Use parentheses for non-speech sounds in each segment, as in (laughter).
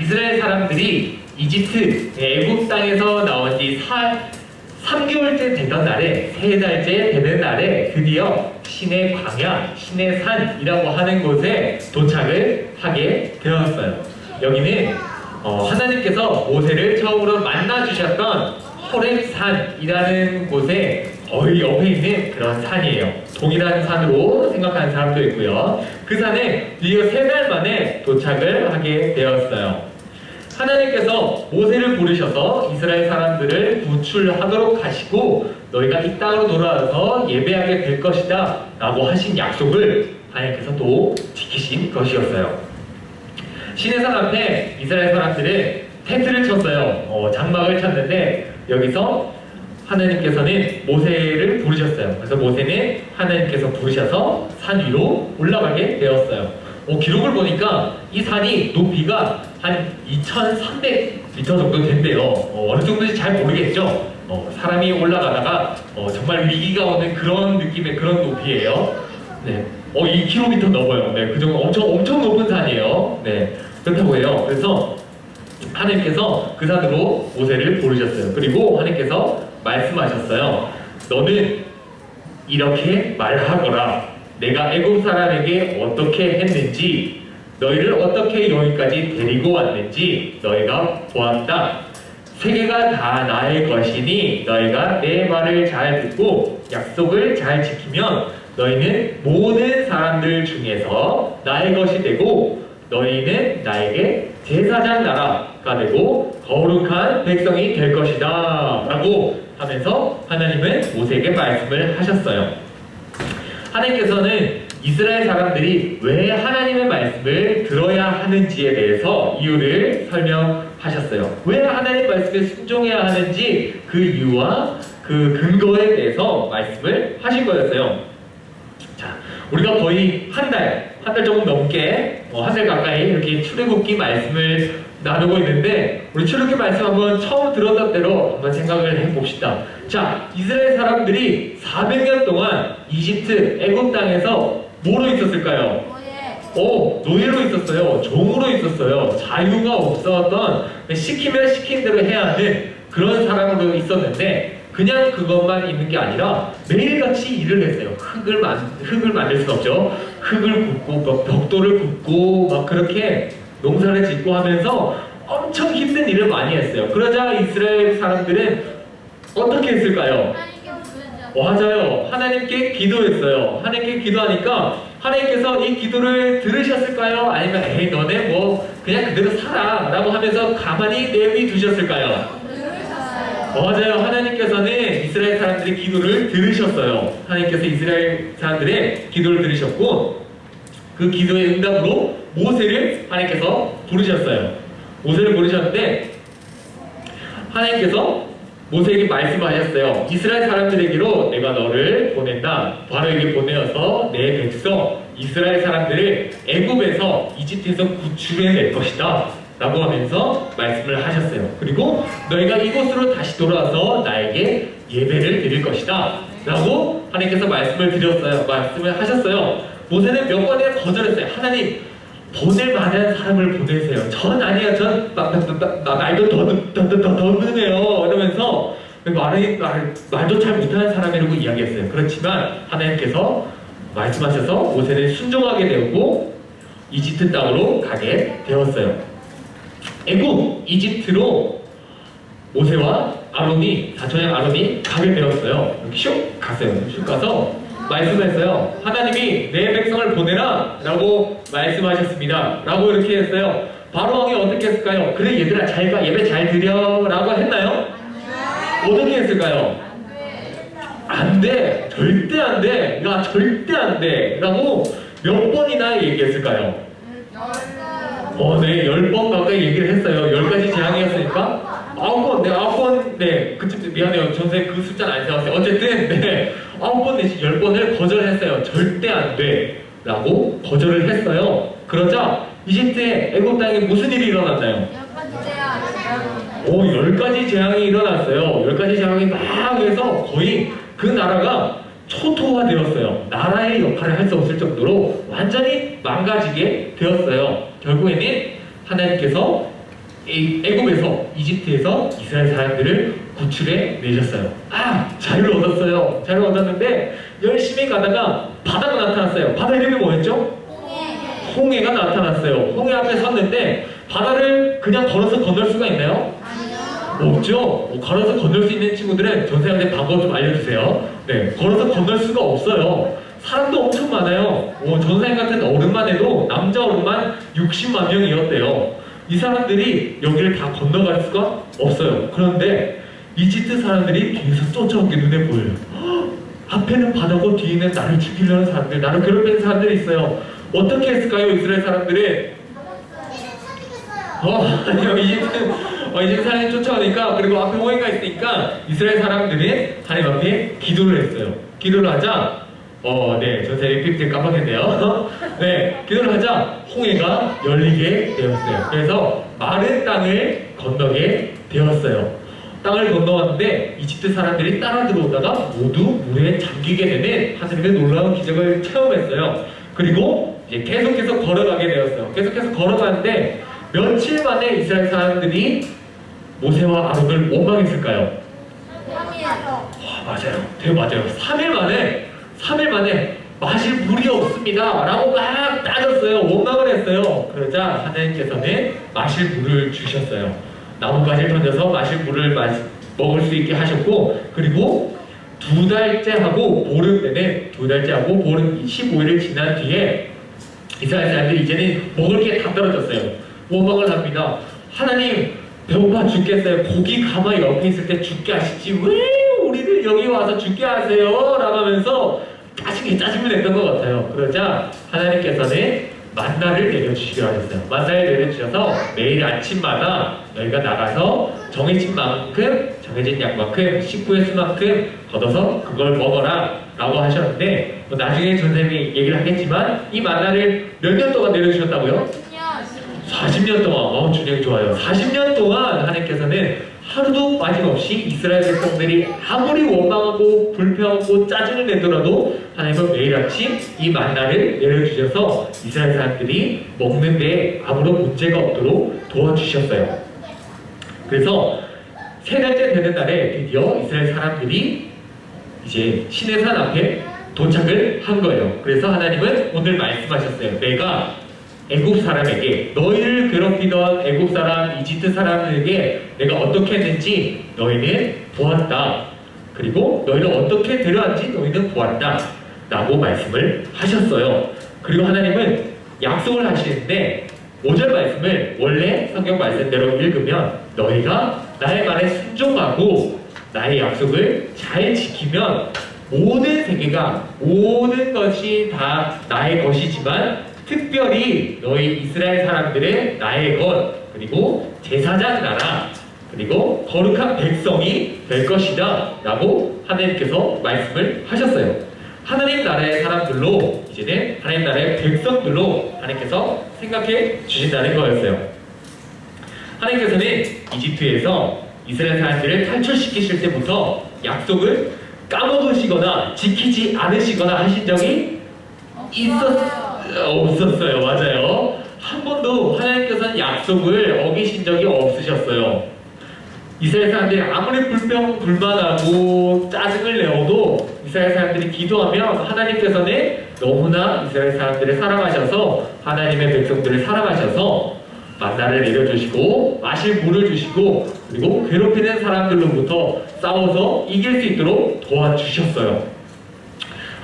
이스라엘 사람들이 이집트 애굽 땅에서 나온 지 3개월째 되던 날에 세 달째 되는 날에 드디어 신의 광야, 신의 산이라고 하는 곳에 도착을 하게 되었어요. 여기는 어, 하나님께서 모세를 처음으로 만나 주셨던 호렙산이라는 곳에 거의 옆에 있는 그런 산이에요. 동일한 산으로 생각하는 사람도 있고요. 그 산에 드디어 세달 만에 도착을 하게 되었어요. 하나님께서 모세를 부르셔서 이스라엘 사람들을 구출하도록 하시고 너희가 이 땅으로 돌아와서 예배하게 될 것이다 라고 하신 약속을 하나님께서 또 지키신 것이었어요. 신의 산 앞에 이스라엘 사람들은 텐트를 쳤어요. 어, 장막을 쳤는데 여기서 하나님께서는 모세를 부르셨어요. 그래서 모세는 하나님께서 부르셔서 산 위로 올라가게 되었어요. 어, 기록을 보니까 이 산이 높이가 한 2,300m 정도 된대요. 어, 어느 정도인지 잘 모르겠죠. 어, 사람이 올라가다가 어, 정말 위기가 오는 그런 느낌의 그런 높이예요. 네, 어, 2km 넘어요. 네, 그 정도 엄청 엄청 높은 산이에요. 네, 그렇다고 해요. 그래서 하나님께서 그 산으로 모세를 부르셨어요. 그리고 하나님께서 말씀하셨어요. 너는 이렇게 말하거라. 내가 애굽 사람에게 어떻게 했는지 너희를 어떻게 여기까지 데리고 왔는지 너희가 보았다. 세계가 다 나의 것이니 너희가 내 말을 잘 듣고 약속을 잘 지키면 너희는 모든 사람들 중에서 나의 것이 되고 너희는 나에게 제사장 나라 가 되고 거룩한 백성이 될 것이다 라고 하면서 하나님은 모세에게 말씀을 하셨어요 하나님께서는 이스라엘 사람들이 왜 하나님의 말씀을 들어야 하는지에 대해서 이유를 설명하셨어요. 왜 하나님 말씀에 순종해야 하는지 그 이유와 그 근거에 대해서 말씀을 하신 거였어요. 자, 우리가 거의 한 달, 한 달 조금 넘게, 어, 한달 가까이 이렇게 출애굽기 말씀을 나누고 있는데 우리 출애굽기 말씀 한번 처음 들었던 대로 한번 생각을 해봅시다. 자, 이스라엘 사람들이 400년 동안 이집트 애굽 땅에서 뭐로 있었을까요? 오, 노예로 있었어요. 종으로 있었어요. 자유가 없었던 시키면 시킨 대로 해야 하는 그런 사람으로 있었는데 그냥 그것만 있는 게 아니라 매일같이 일을 했어요. 흙을 만 흙을 만들 수 없죠. 흙을 굽고 막 벽돌을 굽고 막 그렇게 농사를 짓고 하면서 엄청 힘든 일을 많이 했어요. 그러자 이스라엘 사람들은 어떻게 했을까요? 맞아요. 하나님께 기도했어요. 하나님께 기도하니까 하나님께서 이 기도를 들으셨을까요? 아니면 에이 너네 뭐 그냥 그대로 살아 라고 하면서 가만히 내비 두셨을까요? 맞아요. 하나님께서는 이스라엘 사람들의 기도를 들으셨어요. 하나님께서 이스라엘 사람들의 기도를 들으셨고 그 기도의 응답으로 모세를 하나님께서 부르셨어요. 모세를 부르셨는데 하나님께서 모세에게 말씀하셨어요. 이스라엘 사람들에게로 내가 너를 보낸다. 바로에게 보내어서 내 백성 이스라엘 사람들을 애굽에서 이집트에서 구출해낼 것이다. 라고 하면서 말씀을 하셨어요. 그리고 너희가 이곳으로 다시 돌아와서 나에게 예배를 드릴 것이다. 라고 하나님께서 말씀을 드렸어요. 말씀을 하셨어요. 모세는 몇 번이나 거절했어요. 하나님, 보낼 만한 사람을 보내세요. 전 아니에요. 전 나, 나, 나, 나, 말도 더, 더, 더, 더, 더 늦네요. 이러면서 말이, 말, 말도 잘 못하는 사람이라고 이야기했어요. 그렇지만 하나님께서 말씀하셔서 모세는 순종하게 되었고 이집트 땅으로 가게 되었어요. 애국 이집트로 모세와 아론이 사촌의 아론이 가게 되었어요. 이렇게 슉 갔어요. 슉 가서 말씀했어요. 하나님이 내 백성을 보내라 라고 말씀하셨습니다. 라고 이렇게 했어요. 바로 왕이 어떻게 했을까요? 그래 얘들아 잘 가 예배 잘 드려 라고 했나요? 어떻게 했을까요? 안 돼. 절대 안 돼. 야 절대 안 돼. 라고 몇 번이나 얘기했을까요? 어, 네, 열 번 가까이 얘기를 했어요. 열 가지 재앙이었으니까. 아홉 번, 네, 아홉 번, 네, 그쯤, 미안해요. 전생 그 숫자는 안 세웠어요. 어쨌든, 네, 아홉 번 내지 열 번을 거절했어요. 절대 안 돼. 라고 거절을 했어요. 그러자, 이집트의 애국 땅에 무슨 일이 일어났나요? 오, 열 가지 재앙이 일어났어요. 열 가지 재앙이 막 해서 거의 그 나라가 초토화되었어요. 나라의 역할을 할 수 없을 정도로 완전히 망가지게 되었어요. 결국에는 하나님께서 이 애굽에서 이집트에서 이스라엘 사람들을 구출해 내셨어요. 아 자유를 얻었어요. 자유를 얻었는데 열심히 가다가 바다가 나타났어요. 바다 이름이 뭐였죠? 홍해 가 나타났어요. 홍해 앞에 섰는데 바다를 그냥 걸어서 건널 수가 있나요? 없죠. 뭐 걸어서 건널 수 있는 친구들은 전생한테 방법 좀 알려주세요. 네, 걸어서 건널 수가 없어요. 사람도 엄청 많아요. 어, 전생 같은 어른만 해도 남자 어른만 60만 명이었대요. 이 사람들이 여기를 다 건너갈 수가 없어요. 그런데 이집트 사람들이 뒤에서 쫓아온 게 눈에 보여요. 헉, 앞에는 바다고 뒤에는 나를 죽이려는 사람들, 나를 괴롭히는 사람들이 있어요. 어떻게 했을까요, 이스라엘 사람들이? 어, 아니요. 이집트, 어, 이집트 사람이 쫓아오니까, 그리고 앞에 홍해가 있으니까, 이스라엘 사람들이 하나님 앞에 기도를 했어요. 기도를 하자, 어, 네, 전세 PPT 깜빡했네요. (laughs) 네, 기도를 하자, 홍해가 열리게 되었어요. 그래서 마른 땅을 건너게 되었어요. 땅을 건너왔는데, 이집트 사람들이 따라 들어오다가 모두 물에 잠기게 되는 하나님의 놀라운 기적을 체험했어요. 그리고 이제 계속해서 걸어가게 되었어요. 계속해서 걸어가는데, 며칠 만에 이스라엘 사람들이 모세와 아론을 원망했을까요? 와, 맞아요. 되게 맞아요. 3일 만에, 3일 만에 마실 물이 없습니다. 라고 막 따졌어요. 원망을 했어요. 그러자 하나님께서는 마실 물을 주셨어요. 나뭇가지를 던져서 마실 물을 마, 먹을 수 있게 하셨고, 그리고 두 달째 하고 보름 때는 두 달째 하고 보름 15일을 지난 뒤에 이스라엘 사람들이 이제는 먹을 게 다 떨어졌어요. 원망을 합니다. 하나님 배고파 죽겠어요. 고기 가마히 옆에 있을 때 죽게 하시지 왜 우리를 여기 와서 죽게 하세요? 라고 하면서 짜증이 짜증을 냈던 것 같아요. 그러자 하나님께서는 만나를 내려주시기로 하셨어요. 만나를 내려주셔서 매일 아침마다 너희가 나가서 정해진 만큼 정해진 양만큼 식구의 수만큼 걷어서 그걸 먹어라 라고 하셨는데 뭐 나중에 전쌤이 얘기를 하겠지만 이 만나를 몇 년 동안 내려주셨다고요? 40년 동안, 어, 준영이 좋아요. 40년 동안 하나님께서는 하루도 빠짐없이 이스라엘 백성들이 아무리 원망하고 불평하고 짜증을 내더라도 하나님은 매일 아침 이 만나를 내려주셔서 이스라엘 사람들이 먹는데 아무런 문제가 없도록 도와주셨어요. 그래서 세 달째 되는 날에 드디어 이스라엘 사람들이 이제 신의 산 앞에 도착을 한 거예요. 그래서 하나님은 오늘 말씀하셨어요. 내가 애굽 사람에게 너희를 괴롭히던 애굽 사람, 이집트 사람들에게 내가 어떻게 했는지 너희는 보았다. 그리고 너희를 어떻게 데려왔는지 너희는 보았다. 라고 말씀을 하셨어요. 그리고 하나님은 약속을 하시는데 5절 말씀을 원래 성경 말씀대로 읽으면 너희가 나의 말에 순종하고 나의 약속을 잘 지키면 모든 세계가 모든 것이 다 나의 것이지만 특별히 너희 이스라엘 사람들의 나의 것 그리고 제사장 나라 그리고 거룩한 백성이 될 것이다 라고 하나님께서 말씀을 하셨어요. 하나님 나라의 사람들로 이제는 하나님 나라의 백성들로 하나님께서 생각해 주신다는 거였어요. 하나님께서는 이집트에서 이스라엘 사람들을 탈출시키실 때부터 약속을 까먹으시거나 지키지 않으시거나 하신 적이 있었, 없었어요. 맞아요. 한 번도 하나님께서는 약속을 어기신 적이 없으셨어요. 이스라엘 사람들이 아무리 불평, 불만하고 짜증을 내어도 이스라엘 사람들이 기도하면 하나님께서는 너무나 이스라엘 사람들을 사랑하셔서 하나님의 백성들을 사랑하셔서 만나를 내려주시고 마실 물을 주시고 그리고 괴롭히는 사람들로부터 싸워서 이길 수 있도록 도와주셨어요.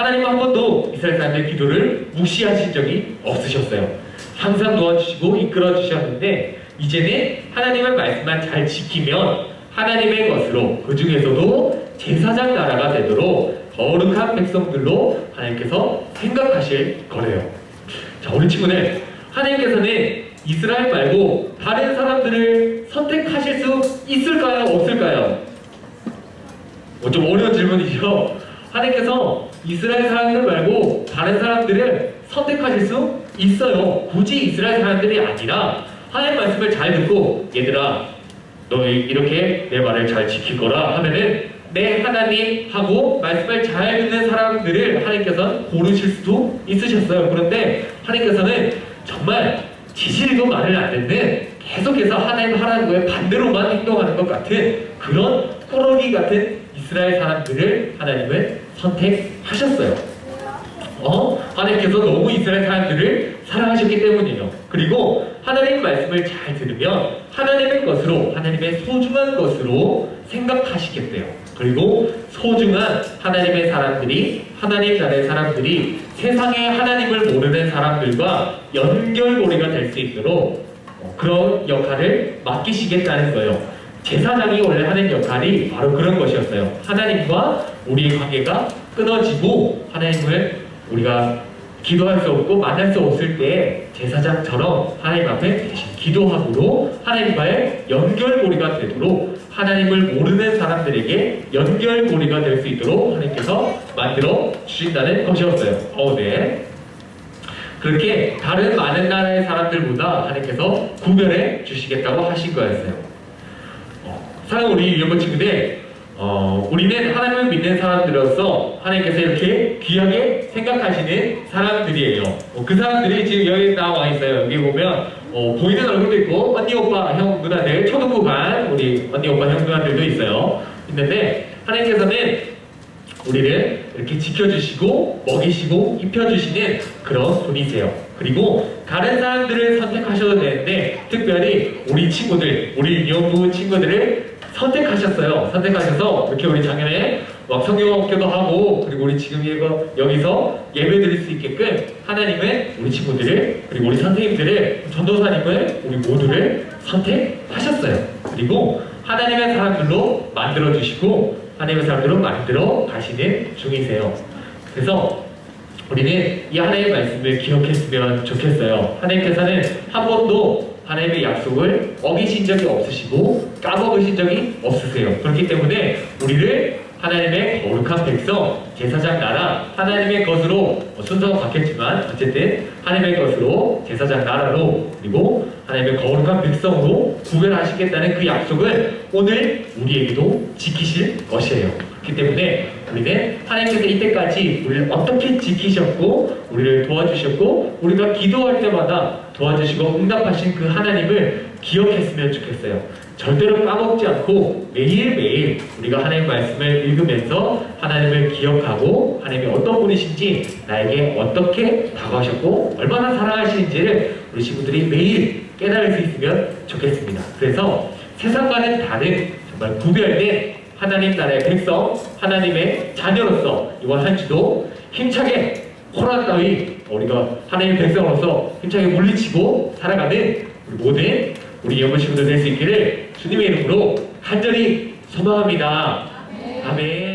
하나님 한 번도 이스라엘 사람들의 기도를 무시하신 적이 없으셨어요. 항상 도와주시고 이끌어 주셨는데 이제는 하나님의 말씀만 잘 지키면 하나님의 것으로 그 중에서도 제사장 나라가 되도록 거룩한 백성들로 하나님께서 생각하실 거래요. 자, 우리 친구는 하나님께서는 이스라엘 말고 다른 사람들을 선택하실 수 있을까요? 없을까요? 뭐 좀 어려운 질문이죠. 하나님께서 이스라엘 사람들 말고 다른 사람들을 선택하실 수 있어요. 굳이 이스라엘 사람들이 아니라 하나님 말씀을 잘 듣고 얘들아 너희 이렇게 내 말을 잘 지킬 거라 하면은 내 하나님 하고 말씀을 잘 듣는 사람들을 하나님께서 고르실 수도 있으셨어요. 그런데 하나님께서는 정말 지실도 말을 안 듣는 계속해서 하나님 하라는 거에 반대로만 행동하는 것 같은 그런 꾸러기 같은 이스라엘 사람들을 하나님은 선택하셨어요. 어? 하나님께서 너무 이스라엘 사람들을 사랑하셨기 때문이에요. 그리고 하나님 말씀을 잘 들으면 하나님의 것으로, 하나님의 소중한 것으로 생각하시겠대요. 그리고 소중한 하나님의 사람들이, 하나님 나라의 사람들이 세상에 하나님을 모르는 사람들과 연결고리가 될 수 있도록 어, 그런 역할을 맡기시겠다는 거예요. 제사장이 원래 하는 역할이 바로 그런 것이었어요. 하나님과 우리의 관계가 끊어지고 하나님을 우리가 기도할 수 없고 만날 수 없을 때 제사장처럼 하나님 앞에 대신 기도함으로 하나님과의 연결고리가 되도록 하나님을 모르는 사람들에게 연결고리가 될 수 있도록 하나님께서 만들어 주신다는 것이었어요. 어, 네. 그렇게 다른 많은 나라의 사람들보다 하나님께서 구별해 주시겠다고 하신 거였어요. 어, 사랑하는 우리 여러분 친구들, 어, 우리는 하나님을 믿는 사람들로서 하나님께서 이렇게 귀하게 생각하시는 사람들이에요. 어, 그 사람들이 지금 여기 나와 있어요. 여기 보면 어, 보이는 얼굴도 있고 언니 오빠 형 누나들 초등부 반 우리 언니 오빠 형 누나들도 있어요. 있는데 하나님께서는 우리를 이렇게 지켜주시고 먹이시고 입혀주시는 그런 분이세요. 그리고 다른 사람들을 선택하셔도 되는데 특별히 우리 친구들, 우리 유년부 친구들을 선택하셨어요. 선택하셔서 이렇게 우리 작년에 막 성경학교도 하고 그리고 우리 지금 여기서 예배 드릴 수 있게끔 하나님은 우리 친구들을 그리고 우리 선생님들을 전도사님을 우리 모두를 선택하셨어요. 그리고 하나님의 사람들로 만들어 주시고 하나님의 사람들로 만들어 가시는 중이세요. 그래서 우리는 이 하나님의 말씀을 기억했으면 좋겠어요. 하나님께서는 한 번도 하나님의 약속을 어기신 적이 없으시고 까먹으신 적이 없으세요. 그렇기 때문에 우리를 하나님의 거룩한 백성, 제사장 나라, 하나님의 것으로 뭐 순서가 바뀌었지만 어쨌든 하나님의 것으로 제사장 나라로 그리고 하나님의 거룩한 백성으로 구별하시겠다는 그 약속을 오늘 우리에게도 지키실 것이에요. 그렇기 때문에 우리는 하나님께서 이때까지 우리를 어떻게 지키셨고 우리를 도와주셨고 우리가 기도할 때마다 도와주시고 응답하신 그 하나님을 기억했으면 좋겠어요. 절대로 까먹지 않고 매일매일 우리가 하나님 말씀을 읽으면서 하나님을 기억하고 하나님이 어떤 분이신지 나에게 어떻게 다가오셨고 얼마나 사랑하시는지를 우리 친구들이 매일 깨달을 수 있으면 좋겠습니다. 그래서 세상과는 다른 정말 구별된 하나님 나라의 백성, 하나님의 자녀로서 이번 한 주도 힘차게 코로나 따위 우리가 하나님의 백성으로서 힘차게 물리치고 살아가는 우리 모든 우리 친구들 될 수 있기를 주님의 이름으로 간절히 소망합니다. 아멘.